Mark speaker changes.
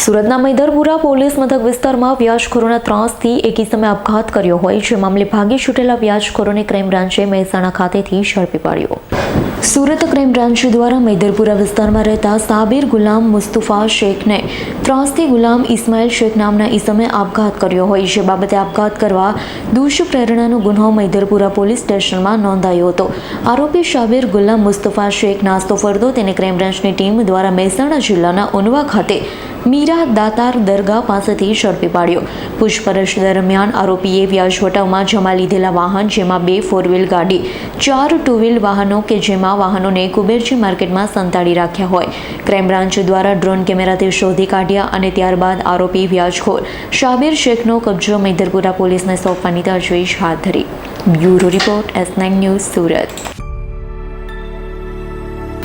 Speaker 1: સુરતના મૈદરપુરા પોલીસ મથક વિસ્તારમાં વ્યાજખોરોના ત્રાસથી એકી સમયે આપઘાત કર્યો હોય જે મામલે ભાગી છૂટેલા વ્યાજખોરોને ક્રાઇમ બ્રાન્ચે મહેસાણા ખાતેથી ઝડપી પાડ્યો. સુરત ક્રાઇમ બ્રાન્ચ દ્વારા મૈદરપુરા વિસ્તારમાં રહેતા સાબિર ગુલામ મુસ્તુફા શેખને ત્રાસથી ગુલામ ઇસ્માઇલ શેખ નામના ઈસમે આપઘાત કર્યો હોય જે બાબતે આપઘાત કરવા દુષ્પ્રેરણાનો ગુનો મૈદરપુરા પોલીસ સ્ટેશનમાં નોંધાયો હતો. આરોપી શાબિર ગુલામ મુસ્તફા શેખ નાસ્તો ફરતો તેને ક્રાઇમ બ્રાન્ચની ટીમ દ્વારા મહેસાણા જિલ્લાના ઉનવા ખાતે મીરા દાતાર દરગાહ પાસેથી ઝડપી પાડ્યો. પૂછપરછ દરમિયાન આરોપીએ વ્યાજ વટાવમાં જમા લીધેલા વાહન, જેમાં બે ફોર વ્હીલ ગાડી, ચાર ટુ વ્હીલ વાહનો કે જેમાં વાહનોને કુબેરજી માર્કેટમાં સંતાડી રાખ્યા હોય. ક્રાઇમ બ્રાન્ચ દ્વારા ડ્રોન કેમેરાથી શોધી કાઢ્યા અને ત્યારબાદ આરોપી વ્યાજખોર શાબીર શેખનો કબજો મૈદરપુરા પોલીસને સોંપવાની તજવીજ હાથ ધરી. Bureau report S nine news Surat.